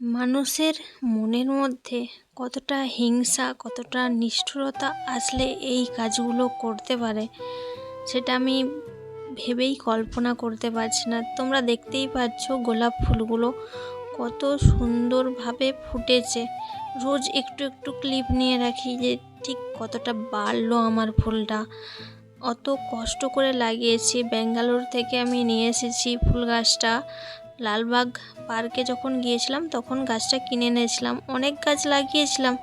মানুষের মনের মধ্যে কতটা হিংসা, কতটা নিষ্ঠুরতা আসলে এই কাজগুলো করতে পারে, সেটা আমি ভেবেই কল্পনা করতে পারছি না। তোমরা দেখতেই পাচ্ছ গোলাপ ফুলগুলো কত সুন্দরভাবে ফুটেছে। রোজ একটু একটু ক্লিপ নিয়ে রাখি যে ঠিক কতটা বাড়লো আমার ফুলটা। অত কষ্ট করে লাগিয়েছি। ব্যাঙ্গালোর থেকে আমি নিয়ে এসেছি ফুল গাছটা। লালবাগ পার্কে যখন গিয়েছিলাম, তখন গাছটা কিনে এনেছিলাম। অনেক গাছ লাগিয়েছিলাম,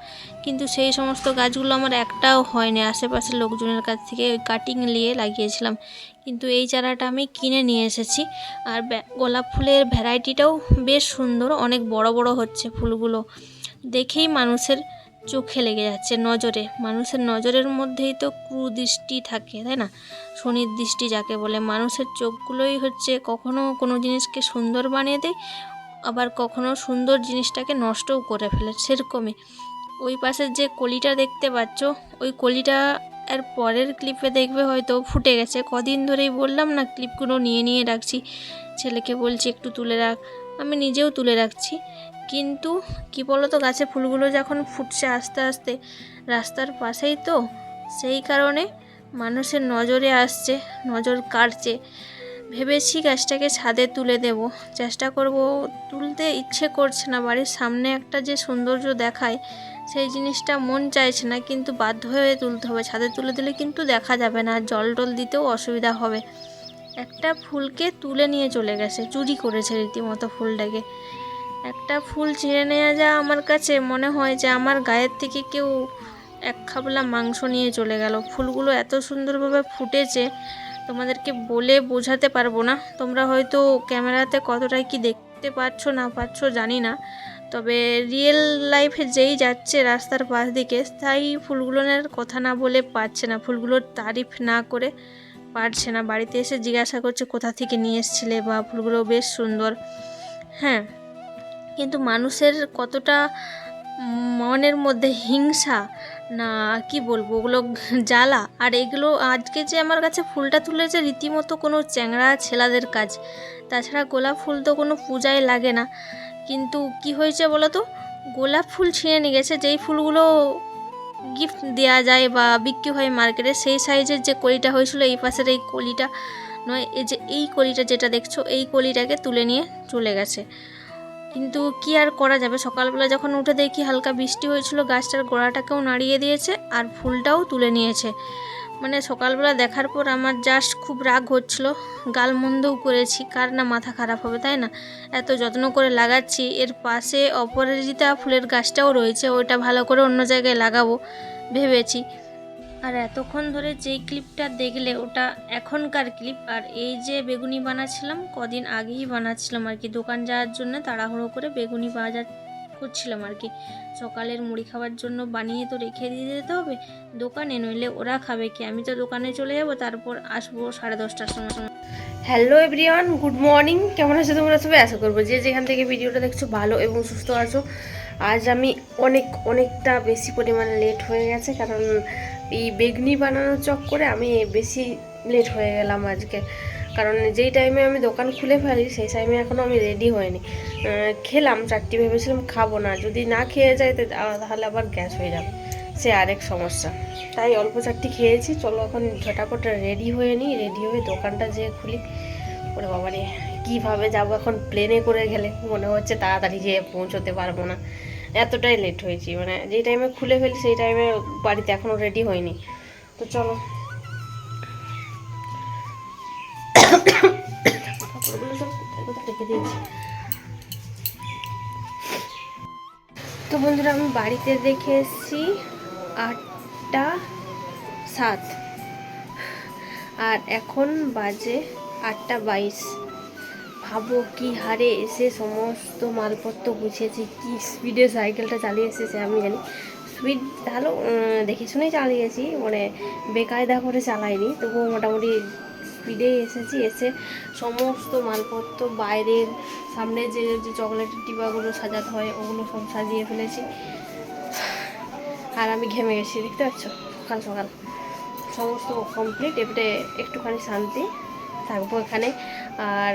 কিন্তু সেই সমস্ত গাছগুলো আমার একটাও হয়নি। আশেপাশের লোকজনের কাছ থেকে ওই কাটিং নিয়ে লাগিয়েছিলাম। কিন্তু এই চারাটা আমি কিনে নিয়ে এসেছি। আর গোলাপ ফুলের ভ্যারাইটিটাও বেশ সুন্দর, অনেক বড় বড় হচ্ছে ফুলগুলো। দেখেই মানুষের চোখে লেগে যাচ্ছে নজরে। মানুষের নজরের মধ্যেই তো কুদৃষ্টি থাকে, তাই না? শনির দৃষ্টি যাকে বলে। মানুষের চোখগুলোই হচ্ছে কখনো কোনো জিনিসকে সুন্দর বানিয়ে দেয়, আবার কখনো সুন্দর জিনিসটাকে নষ্টও করে ফেলে সেরকমই। ওই পাশের যে কলিটা দেখতে পাচ্ছ, ওই কলিটা এর পরের ক্লিপে দেখবে হয়তো ফুটে গেছে। কদিন ধরেই বললাম না, ক্লিপগুলো নিয়ে নিয়ে রাখছি। ছেলেকে বলছি, একটু তুলে রাখ। আমি নিজেও তুলে রাখছি। কিন্তু কি বলো তো গাছে ফুলগুলো যখন ফুটছে আস্তে আস্তে রাস্তার পাশেই তো, সেই কারণে মানুষের নজরে আসছে, নজর কাটছে ভেবেছি গাছটাকে ছাদে তুলে দেব। চেষ্টা করব তুলতে, ইচ্ছে করছে না। বাড়ির সামনে একটা যে সৌন্দর্য দেখায়, সেই জিনিসটা মন চাইছে না, কিন্তু বাধ্য হয়ে তুলতে হবে। ছাদে তুলে দিলে কিন্তু দেখা যাবে না, জল টল দিতেও অসুবিধা হবে। একটা ফুলকে তুলে নিয়ে চলে গেছে, চুরি করেছে রীতিমতো ফুলটাকে। একটা ফুল ছিঁড়ে নেওয়া যা আমার কাছে, মনে হয় যে আমার গায়ের থেকে কেউ এক খাবলা মাংস নিয়ে চলে গেল। ফুলগুলো এত সুন্দরভাবে ফুটেছে, তোমাদেরকে বলে বোঝাতে পারব না। তোমরা হয়তো ক্যামেরাতে কতটা কি দেখতে পাচ্ছ না পাচ্ছ জানি না। তবে রিয়েল লাইফে যেই যাচ্ছে রাস্তার পাশ দিকে তাই ফুলগুলোর কথা না বলে পারছে না। ফুলগুলোর তারিফ না করে পারছে না। বাড়িতে এসে জিজ্ঞাসা করছে, কোথা থেকে নিয়ে এসেছিলে? বা, ফুলগুলো বেশ সুন্দর। হ্যাঁ কিন্তু মানুষের কতটা মনের মধ্যে হিংসা, না কি বলব, ওগুলো জ্বালা। আর এগুলো আজকে যে আমার কাছে ফুলটা তুলেছে রীতিমতো কোনো চ্যাংড়া ছেলাদের কাজ। তাছাড়া গোলাপ ফুল তো কোনো পূজায় লাগে না। কিন্তু কি হয়েছে বলো তো গোলাপ ফুল ছিঁড়ে নিয়ে গেছে, যেই ফুলগুলো গিফট দেওয়া যায় বা বিক্রি হয় মার্কেটে সেই সাইজের যে কলিটা হয়েছিল, এই পাশের এই কলিটা নয়, এই যে এই কলিটা যেটা দেখছ, এই কলিটাকে তুলে নিয়ে চলে গেছে। কিন্তু কি আর করা যাবে? সকালবেলা যখন উঠে দেখি হালকা বৃষ্টি হয়েছিল, গাছটার গোড়াটাকেও নাড়িয়ে দিয়েছে আর ফুলটাও তুলে নিয়েছে। মানে সকালবেলা দেখার পর আমার জাস্ট খুব রাগ হচ্ছিল। গালমন্দও করেছি, কার না মাথা খারাপ হবে, তাই না? এত যত্ন করে লাগাচ্ছি, এর পাশে অপরাজিতা ফুলের গাছটাও রয়েছে, ওইটা ভালো করে অন্য জায়গায় লাগাবো, ভেবেছি। আর এতক্ষণ ধরে যেই ক্লিপটা দেখলে, ওটা এখনকার ক্লিপ আর এই যে বেগুনি বানাচ্ছিলাম, কদিন আগেই বানাচ্ছিলাম আর কি। দোকান যাওয়ার জন্য তাড়াহুড়ো করে বেগুনি বাজার করছিলাম আর কি। সকালের মুড়ি খাওয়ার জন্য বানিয়ে তো রেখে দিয়ে যেতে হবে। দোকানে নইলে ওরা খাবে কি? আমি তো দোকানে চলে যাব, তারপর আসব সাড়ে দশটার সময় সময়। হ্যালো এভরিওয়ান গুড মর্নিং কেমন আছো তোমরা সবাই? আশা করব যে যেখান থেকে ভিডিওটা দেখছ ভালো এবং সুস্থ আছো। আজ আমি অনেক, অনেকটা বেশি পরিমাণে লেট হয়ে গেছে, কারণ এই বেগনি বানানোর চক্করে আমি বেশি লেট হয়ে গেলাম আজকে। কারণ যেই টাইমে আমি দোকান খুলে ফেলি, সেই টাইমে এখনও আমি রেডি হয়নি। খেলাম, চারটি ভেবেছিলাম খাব না, যদি না খেয়ে যাই তাহলে আবার গ্যাস হয়ে যাবে। সে আরেক সমস্যা। তাই অল্প চারটি খেয়েছি, চলো এখন ঝটাপট রেডি হয়ে নিই রেডি হয়ে দোকানটা যেয়ে খুলি। ওরে বাবারে। কীভাবে যাব এখন প্লেনে করে গেলে? মনে হচ্ছে তাড়াতাড়ি যেয়ে পৌঁছতে পারব না। এতটাই লেট হয়েছি। মানে যেই টাইমে খুলে ফেলি, সেই টাইমে বাড়িতে এখনও রেডি হয়নি। তো চলো। তো বন্ধুরা, আমি বাড়িতে দেখে এসেছি আটটা সাত। আর এখন বাজে আটটা বাইশ। ভাবো কি হারে এসে সমস্ত মালপত্র গুছিয়েছি, কি স্পিডে সাইকেলটা চালিয়ে এসেছে আমি জানি। স্পিড ভালো দেখে শুনেই চালিয়েছি মানে বেকায়দা করে চালাইনি, তবুও মোটামুটি স্পিডে এসেছি, এসে সমস্ত মালপত্র বাইরের সামনে যে যে চকলেটের ডিবাগুলো সাজাতে হয়, ওগুলো সব সাজিয়ে ফেলেছি। আর আমি ঘেমে গেছি, দেখতে পাচ্ছ? সকাল সকাল। সমস্ত কমপ্লিট এবারে একটুখানি শান্তি। থাকব এখানে। আর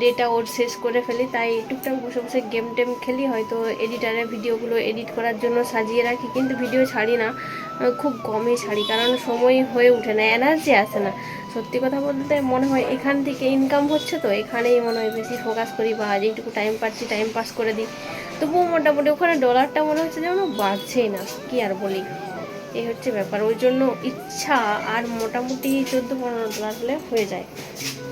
ডেটা ওর শেষ করে ফেলি, তাই টুকটাক বসে বসে গেম টেম খেলি। হয়তো এডিটারে ভিডিওগুলো এডিট করার জন্য সাজিয়ে রাখি, কিন্তু ভিডিও ছাড়ি না। খুব কমই ছাড়ি, কারণ সময় হয়ে ওঠে না এনার্জি আসে না। সত্যি কথা বলতে মনে হয় এখান থেকে ইনকাম হচ্ছে তো, এখানেই মনে হয় বেশি ফোকাস করি বা যেটুকু টাইম পাচ্ছি টাইম পাস করে দিই। তবুও মোটামুটি ওখানে ডলারটা মনে হচ্ছে যেন বাড়ছেই না, কি আর বলি। এই হচ্ছে ব্যাপার। ওই জন্য ইচ্ছা আর মোটামুটি চোদ্দ পনেরো ডলার হলে হয়ে যায়।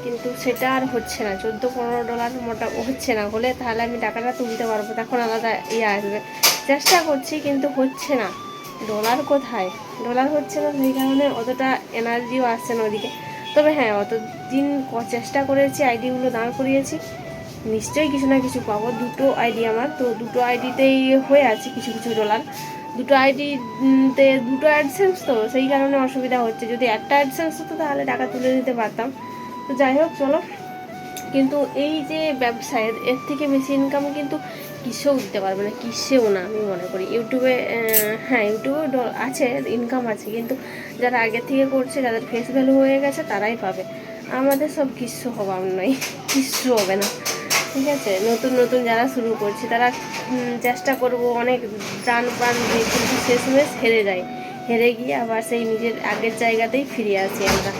কিন্তু সেটা আর হচ্ছে না। চোদ্দ পনেরো ডলার মোটা হচ্ছে না। হলে তাহলে আমি টাকাটা তুলতে পারব। তখন আলাদা ইয়ে আসবে। চেষ্টা করছি কিন্তু হচ্ছে না। ডলার কোথায়? ডলার হচ্ছে না সেই কারণে অতটা এনার্জিও আসছে না ওদিকে। তবে হ্যাঁ অতদিন চেষ্টা করেছি আইডিগুলো দাঁড় করিয়েছি। নিশ্চয়ই কিছু না কিছু পাবো। দুটো আইডি আমার। তো দুটো আইডিতেই হয়ে আছে কিছু কিছু ডলার। দুটো আইডি তে দুটো অ্যাডসেন্স তো, সেই কারণে অসুবিধা হচ্ছে। যদি একটা অ্যাডসেন্স হতো, তাহলে টাকা তুলে দিতে পারতাম। তো যাই হোক, চলো। কিন্তু এই যে ব্যবসায় এর থেকে বেশি ইনকাম কিন্তু কিসেও দিতে পারবে না, কিসেও না, আমি মনে করি। ইউটিউবে হ্যাঁ ইউটিউবে আছে ইনকাম আছে, কিন্তু যারা আগে থেকে করছে, যাদের ফেস ভ্যালু হয়ে গেছে, তারাই পাবে। আমাদের সব কিচ্ছু হবার নয়, কিচ্ছু হবে না। ঠিক আছে? নতুন নতুন যারা শুরু করছে, তারা চেষ্টা করব অনেক প্রাণ প্রাণ দিয়ে কিন্তু শেষমেশ হেরে যায় হেরে গিয়ে আবার সেই নিজের আগের জায়গাতেই ফিরে আসি আমরা।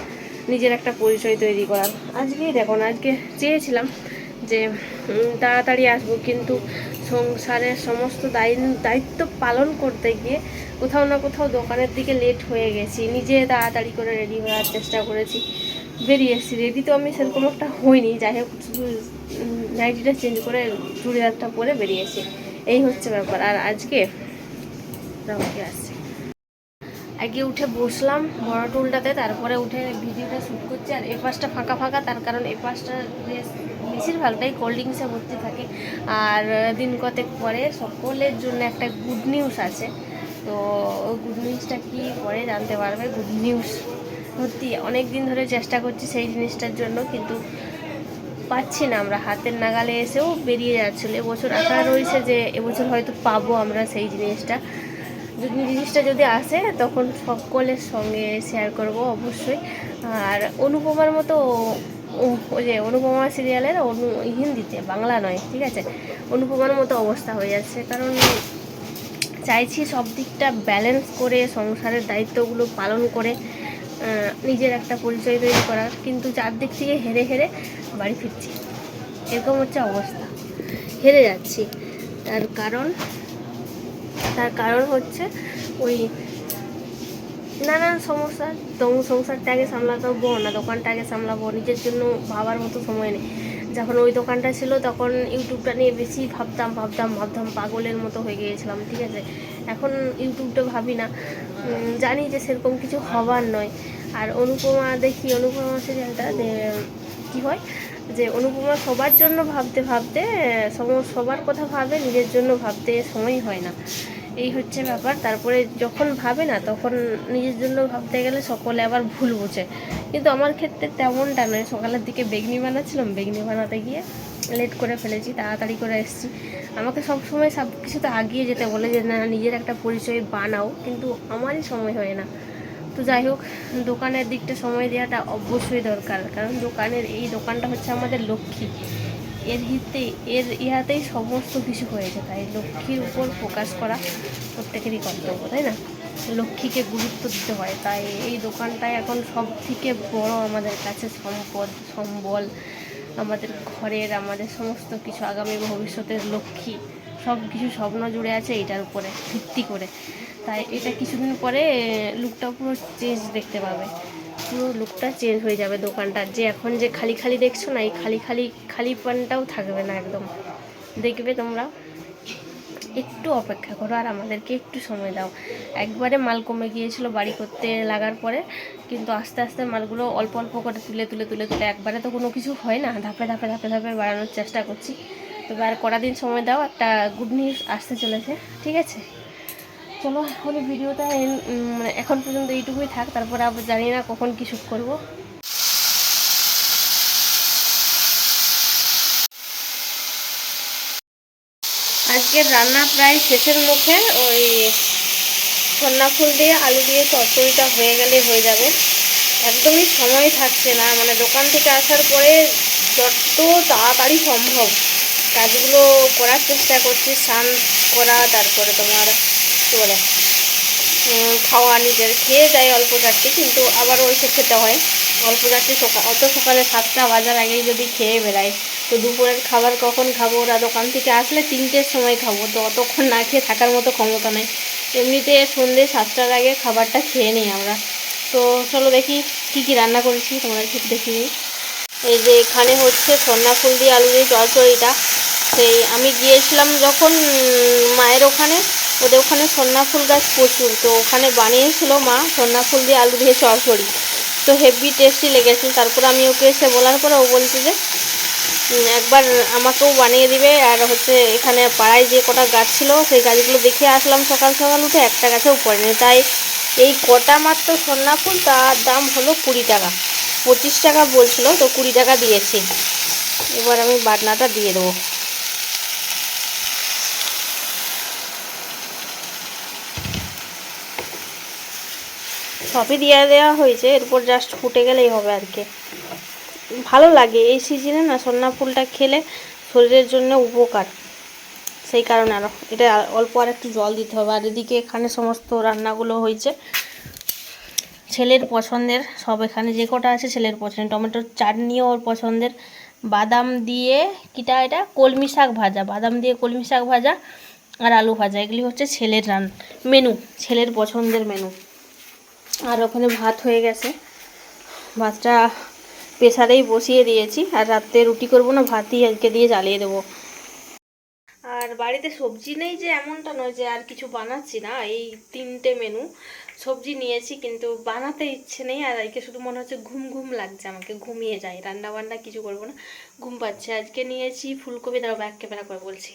নিজের একটা পরিচয় তৈরি করার। আজকেই দেখুন আজকে চেয়েছিলাম যে তাড়াতাড়ি আসব কিন্তু সংসারের সমস্ত দায়ি- দায়িত্ব পালন করতে গিয়ে কোথাও না কোথাও দোকানের দিকে লেট হয়ে গেছি। নিজে তাড়াতাড়ি করে রেডি হওয়ার চেষ্টা করেছি। বেরিয়ে এসেছি। রেডি তো আমি সেরকম একটা হইনি। যাই হোক নাইটিটা চেঞ্জ করে চুড়িদারটা পরে বেরিয়েছি। এই হচ্ছে ব্যাপার। আর আজকে রামকে আসছে। আগে উঠে বসলাম বড় টুলটাতে, তারপরে উঠে ভিডিওটা শ্যুট করছি। আর এ পাশটা ফাঁকা ফাঁকা, তার কারণ এ পাশটা বেশ বেশিরভাগটাই কোল্ড ড্রিঙ্কসে ভর্তি থাকে। আর দিন কতেক পরে সকলের জন্য একটা গুড নিউজ আছে। তো গুড নিউজটা কী পরে জানতে পারবে? গুড নিউজ সত্যি অনেক দিন ধরে চেষ্টা করছি সেই জিনিসটার জন্য, কিন্তু পাচ্ছি না আমরা। হাতের নাগালে এসেও বেরিয়ে যাচ্ছিল। এবছর আশা রয়েছে যে এবছর হয়তো পাবো আমরা সেই জিনিসটা। যদি জিনিসটা যদি আসে, তখন সকলের সঙ্গে শেয়ার করব অবশ্যই। আর অনুপমার মতো ওই যে অনুপমা সিরিয়ালের অনু, হিন্দিতে, বাংলা নয়, ঠিক আছে? অনুপমার মতো অবস্থা হয়ে যাচ্ছে। কারণ চাইছি সব দিকটা ব্যালেন্স করে, সংসারের দায়িত্বগুলো পালন করে নিজের একটা পরিচয় তৈরি করার। কিন্তু চারদিক থেকে হেরে হেরে বাড়ি ফিরছি। এরকম হচ্ছে অবস্থা। হেরে যাচ্ছি। তার কারণ তার কারণ হচ্ছে ওই নানান সমস্যা। তবু সংসারটা আগে সামলাতে হব না দোকানটা আগে সামলাবো, নিজের জন্য ভাবার মতো সময় নেই। যখন ওই দোকানটা ছিল তখন ইউটিউবটা নিয়ে বেশি ভাবতাম ভাবতাম ভাবতাম, পাগলের মতো হয়ে গিয়েছিলাম, ঠিক আছে? এখন ইউটিউবটা ভাবি না। জানি যে সেরকম কিছু হবার নয়। আর অনুপমা দেখি, অনুপমা যে কী হয়? যে অনুপমা সবার জন্য ভাবতে ভাবতে সবার কথা ভাবে, নিজের জন্য ভাবতে সময় হয় না। এই হচ্ছে ব্যাপার। তারপরে যখন ভাবে না, তখন নিজের জন্য ভাবতে গেলে সকলে আবার ভুল বোঝে। কিন্তু আমার ক্ষেত্রে তেমনটা নয়। সকালের দিকে বেগনি বানাচ্ছিলাম। বেগনি বানাতে গিয়ে লেট করে ফেলেছি, তাড়াতাড়ি করে এসেছি। আমাকে সব সময় সব কিছুতে আগিয়ে যেতে বলে যে, না, নিজের একটা পরিচয় বানাও। কিন্তু আমারই সময় হয় না। তো যাই হোক, দোকানের দিকটা সময় দেওয়াটা অবশ্যই দরকার। কারণ দোকানের এই দোকানটা হচ্ছে আমাদের লক্ষ্মী। এর হিতে এর ইহাতেই সমস্ত কিছু হয়েছে তাই লক্ষ্মীর উপর ফোকাস করা প্রত্যেকেরই কর্তব্য, তাই না? লক্ষ্মীকে গুরুত্ব দিতে হয়। তাই এই দোকানটাই এখন সব থেকে বড় আমাদের কাছে সম্পদ, সম্বল। আমাদের ঘরের, আমাদের সমস্ত কিছু আগামী ভবিষ্যতের লক্ষ্মী। সব কিছু স্বপ্ন জুড়ে আছে এটার উপরে, ভিত্তি করে। তাই এটা কিছুদিন পরে লুকটা পুরো চেঞ্জ দেখতে পাবে। পুরো লুকটা চেঞ্জ হয়ে যাবে দোকানটার যে এখন যে খালি খালি দেখছ না, এই খালি খালি খালি পানটাও থাকবে না একদম। দেখবে তোমরা। একটু অপেক্ষা করো আর আমাদেরকে একটু সময় দাও। একবারে মাল কমে গিয়েছিল বাড়ি করতে লাগার পরে, কিন্তু আস্তে আস্তে মালগুলো অল্প অল্প করে তুলে তুলে তুলে তুলে একবারে তো কোনো কিছু হয় না। ধাপে ধাপে ধাপে ধাপে বাড়ানোর চেষ্টা করছি। তবে আর কটা দিন সময় দাও, একটা গুড নিউজ আসতে চলেছে, ঠিক আছে? চলো, এখন ভিডিওটা মানে এখন পর্যন্ত এইটুকুই থাক, তারপরে আবার জানি না কখন কি শ্যুট করব। আজকের রান্না প্রায় শেষের মুখে, ওই সন্না ফুল দিয়ে আলু দিয়ে চচ্চড়িটা হয়ে গেলে হয়ে যাবে। একদমই সময় থাকছে না মানে দোকান থেকে আসার পরে যত তাড়াতাড়ি সম্ভব। কাজগুলো করার চেষ্টা করছি, স্নান করা, তারপরে তোমার কী বলে খাওয়া নিজের খেয়ে যাই অল্প চারটি কিন্তু আবারও এসে খেতে হয়। অল্প চারটি সকাল অত সকালে সাতটা বাজার আগেই যদি খেয়ে বেড়াই, তো দুপুরের খাবার কখন খাব? ওরা দোকান থেকে আসলে তিনটের সময় খাব, তো অতক্ষণ না খেয়ে থাকার মতো ক্ষমতা নেই। এমনিতে সন্ধ্যে সাতটার আগে খাবারটা খেয়ে নিই আমরা। তো চলো দেখি কী কী রান্না করেছি, তোমাদেরকে দেখিয়ে দিই। এই যে এখানে হচ্ছে সন্না ফুল দিয়ে আলু দিয়ে চচ্চড়িটা। সেই আমি গিয়েছিলাম যখন মায়ের ওখানে, ওদের ওখানে সন্না ফুল গাছ প্রচুর, তো ওখানে বানিয়েছিল মা সন্না ফুল দিয়ে আলু দিয়ে চচ্চড়ি তো হেভি টেস্টি লেগেছিল তারপর আমি ওকে এসে বলার পরে ও বলছে যে একবার আমাকেও বানিয়ে দিবে, আর হচ্ছে এখানে পাড়ায় যে কটা গাছ ছিল, সেই গাছগুলো দেখে আসলাম সকাল সকাল উঠে, একটা গাছেও পড়েনি। তাই এই কটা মাত্র সন্না ফুল, তার দাম হলো কুড়ি টাকা। পঁচিশ টাকা বলছিল, তো কুড়ি টাকা দিয়েছি। এবার আমি বাটনাটা দিয়ে দেবো। সবই দিয়ে দেওয়া হয়েছে, এরপর জাস্ট ফুটে গেলেই হবে আর কি ভালো লাগে, এই সিজনে না সন্না ফুলটা খেলে শরীরের জন্য উপকার। সেই কারণে আরও এটা অল্প আর একটু জল দিতে হবে। আর এদিকে এখানে সমস্ত রান্নাগুলো হয়েছে। ছেলের পছন্দের, সব এখানে যে কটা আছে ছেলের পছন্দের। টমেটোর চাটনিও ওর পছন্দের। বাদাম দিয়ে কিটা এটা? কলমি শাক ভাজা। বাদাম দিয়ে কলমি শাক ভাজা আর আলু ভাজা। এগুলি হচ্ছে ছেলের রান মেনু ছেলের পছন্দের মেনু আর ওখানে ভাত হয়ে গেছে। ভাতটা প্রেসারেই বসিয়ে দিয়েছি। আর রাত্রে রুটি করব না, ভাতই আজকে দিয়ে জ্বালিয়ে দেবো। আর বাড়িতে সবজি নেই যে এমনটা নয় যে আর কিছু বানাচ্ছি না। এই তিনটে মেনু সবজি নিয়েছি কিন্তু বানাতে ইচ্ছে নেই। আর আজকে শুধু মনে হচ্ছে ঘুম ঘুম লাগছে আমাকে, ঘুমিয়ে যায় রান্না বান্না কিছু করব না, ঘুম পাচ্ছে। আজকে নিয়েছি ফুলকপি দাঁড়াবো এক ক্যামেরা করে বলছি।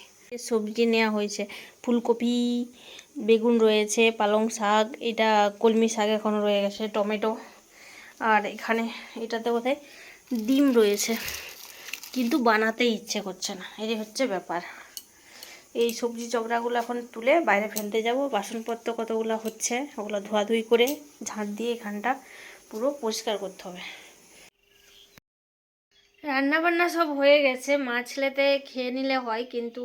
সবজি নেওয়া হয়েছে, ফুলকপি বেগুন রয়েছে, পালং শাক, এটা কলমি শাক এখনও রয়ে গেছে, টমেটো। আর এখানে এটাতে বোধহয় ডিম রয়েছে। কিন্তু বানাতে ইচ্ছে করছে না, এই হচ্ছে ব্যাপার। এই সবজি চকড়াগুলো এখন তুলে বাইরে ফেলতে যাব, বাসনপত্র কতগুলো হচ্ছে ওগুলো ধোয়াধুয়ি করে ঝাঁট দিয়ে এখানটা পুরো পরিষ্কার করতে হবে। রান্না বান্না সব হয়ে গেছে মা ছেলেতে খেয়ে নিলে হয়, কিন্তু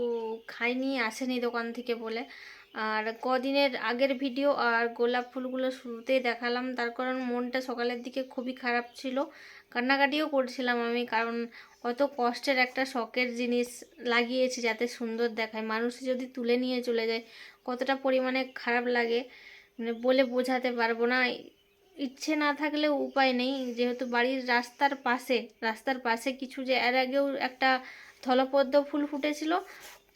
খাইনি, আসেনি দোকান থেকে বলে। আর কদিনের আগের ভিডিও আর গোলাপ ফুলগুলো শুরুতেই দেখালাম। তার কারণ মনটা সকালের দিকে খুবই খারাপ ছিল। কান্নাকাটিও করছিলাম আমি, কারণ কত কষ্টের একটা শখের জিনিস লাগিয়েছি যাতে সুন্দর দেখায়। মানুষ যদি তুলে নিয়ে চলে যায়, কতটা পরিমাণে খারাপ লাগে মানে বলে বোঝাতে পারব না। ইচ্ছে না থাকলেও উপায় নেই, যেহেতু বাড়ির রাস্তার পাশে রাস্তার পাশে কিছু যে এর আগেও একটা স্থলপদ্ম ফুল ফুটেছিল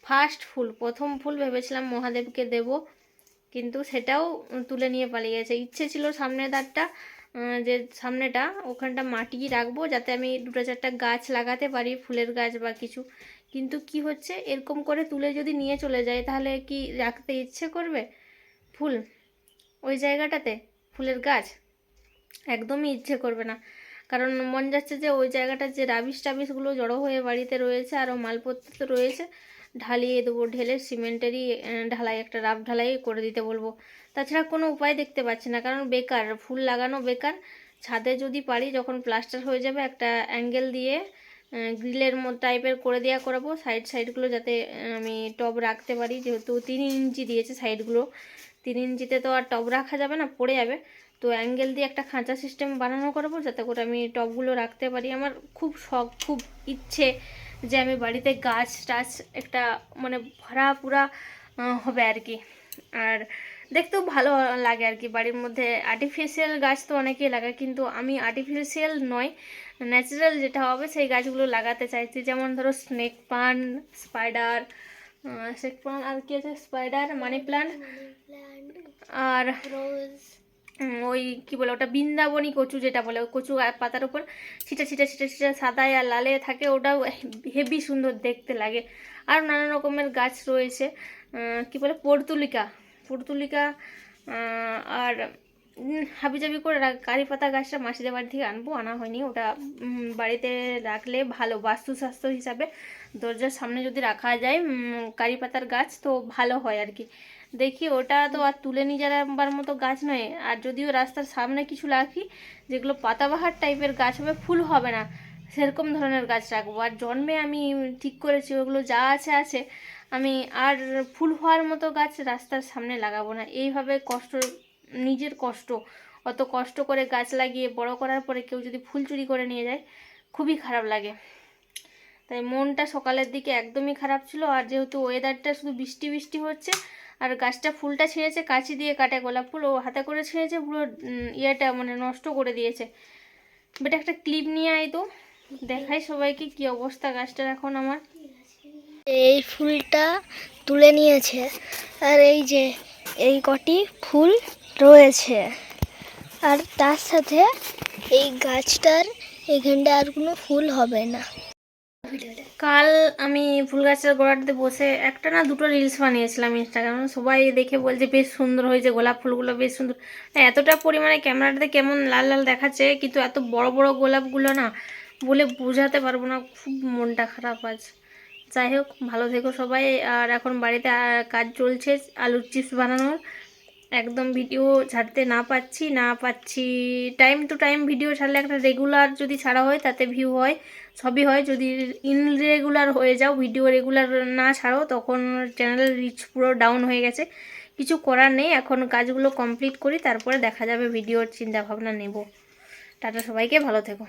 ফার্স্ট ফুল প্রথম ফুল ভেবেছিলাম মহাদেবকে দেব কিন্তু সেটাও তুলে নিয়ে পালিয়ে গেছে। ইচ্ছে ছিল সামনের দাঁতটা আহ, যে সামনেটা ওখানটা মাটি রাখব যাতে আমি দুটো চারটা গাছ লাগাতে পারি ফুলের গাছ বা কিছু। কিন্তু কি হচ্ছে এরকম করে তুলে যদি নিয়ে চলে যায় তাহলে কি রাখতে ইচ্ছে করবে? ফুল ওই জায়গাটাতে ফুলের গাছ একদমই ইচ্ছে করবে না। কারণ মন যাচ্ছে যে ওই জায়গাটা যে রাবিশ টাবিশগুলো জড়ো হয়ে বাড়িতে রয়েছে আরও মালপত্র তো রয়েছে ঢালিয়ে দেবো, ঢেলে সিমেন্টেরই ঢালাই, একটা রাফ ঢালাই করে দিতে বলব। তাছাড়া কোনো উপায় দেখতে পাচ্ছি না, কারণ বেকার, ফুল লাগানো বেকার। ছাদে যদি পারি, যখন প্লাস্টার হয়ে যাবে, একটা অ্যাঙ্গেল দিয়ে গ্রিলের মতো টাইপের করে দেওয়া করাবো। সাইড সাইডগুলো যাতে আমি টব রাখতে পারি, যেহেতু তিন ইঞ্চি দিয়েছে সাইডগুলো। তিন ইঞ্চিতে তো আর টব রাখা যাবে না, পড়ে যাবে। তো অ্যাঙ্গেল দিয়ে একটা খাঁচা সিস্টেম বানানো করব, যাতে করে আমি টবগুলো রাখতে পারি। আমার খুব শখ, খুব ইচ্ছে যে আমি বাড়িতে গাছ টাছ একটা মানে ভরা পুরা হবে আর কি। আর দেখতেও ভালো লাগে আর কি বাড়ির মধ্যে। আর্টিফিশিয়াল গাছ তো অনেকেই লাগায় কিন্তু আমি আর্টিফিশিয়াল নয় ন্যাচারাল যেটা হবে সেই গাছগুলো লাগাতে চাইছি। যেমন ধরো snake plant spider snake plant আর কি আছে? স্পাইডার মানি প্লান্ট আর উম, ওই কি বলে, ওটা বৃন্দাবনী কচু যেটা বলে কচু পাতার উপর ছিটা ছিটা ছিটা ছিটা সাদায় আর লালে থাকে, ওটাও হেভি সুন্দর দেখতে লাগে। আর নানা রকমের গাছ রয়েছে কি বলে, পর্তুলিকা। পর্তুলিকা আর হাবিজাবি করে কারি পাতা গাছটা মাসিদের বাড়ি থেকে আনব, আনা হয়নি। ওটা বাড়িতে রাখলে ভালো, বাস্তুস্বাস্থ্য হিসাবে দরজার সামনে যদি রাখা যায় কারি পাতার গাছ, তো ভালো হয় আর কি। দেখি ওটা তো আর তুলে নিয়ে যাবার মতো গাছ নয়। আর যদিও রাস্তার সামনে কিছু রাখি, যেগুলো পাতাবাহার টাইপের গাছ হবে, ফুল হবে না। সেরকম ধরনের গাছ রাখব। আর জন্মে আমি ঠিক করেছি, ওগুলো যা আছে আছে। আমি আর ফুল হওয়ার মতো গাছ রাস্তার সামনে লাগাবো না। এইভাবে কষ্ট, নিজের কষ্ট, অত কষ্ট করে গাছ লাগিয়ে বড় করার পরে কেউ যদি ফুল চুরি করে নিয়ে যায়, খুবই খারাপ লাগে। তাই মনটা সকালের দিকে একদমই খারাপ ছিল। আর যেহেতু ওয়েদারটা শুধু বৃষ্টি বৃষ্টি হচ্ছে, আর গাছটা ফুলটা ছিঁড়েছে, কাঁচি দিয়ে কাটে গোলাপ ফুল। ও হাতে করে ছিঁড়েছে, পুরো ইয়েটা মানে নষ্ট করে দিয়েছে। বেটা একটা ক্লিপ নিয়ে আয় তো। দেখাই সবাইকে কি অবস্থা গাছটার এখন আমার। এই ফুলটা তুলে নিয়েছে, আর এই যে, এই কটি ফুল রয়েছে। আর তার সাথে এই গাছটার এখানটা আর কোনো ফুল হবে না। কাল আমি ফুল গাছের গোড়াটাতে বসে একটা না দুটো রিলস বানিয়েছিলাম ইনস্টাগ্রামে সবাই দেখে বলছে, বেশ সুন্দর হয়েছে, গোলাপ ফুলগুলো বেশ সুন্দর। এতটা পরিমাণে ক্যামেরাটাতে কেমন লাল লাল দেখাচ্ছে, কিন্তু এত বড় বড় গোলাপগুলো না বলে বোঝাতে পারব না। খুব মনটা খারাপ আছে যাই হোক, ভালো থেকো সবাই। আর এখন বাড়িতে কাজ চলছে, আলুর চিপস বানানোর। একদম ভিডিও ছাড়তে না পাচ্ছি না পাচ্ছি। টাইম টু টাইম ভিডিও ছাড়লে একটা রেগুলার যদি ছাড়া হয়, তাতে ভিউ হয়। সবই হয়। যদি ইনরেগুলার হয়ে যাও ভিডিও রেগুলার না ছাড়ো, তখন চ্যানেলের রিচ পুরো ডাউন হয়ে গেছে। কিছু করার নেই, এখন কাজগুলো কমপ্লিট করি, তারপরে দেখা যাবে ভিডিওর চিন্তাভাবনা নেব। টাটা সবাইকে, ভালো থেকো।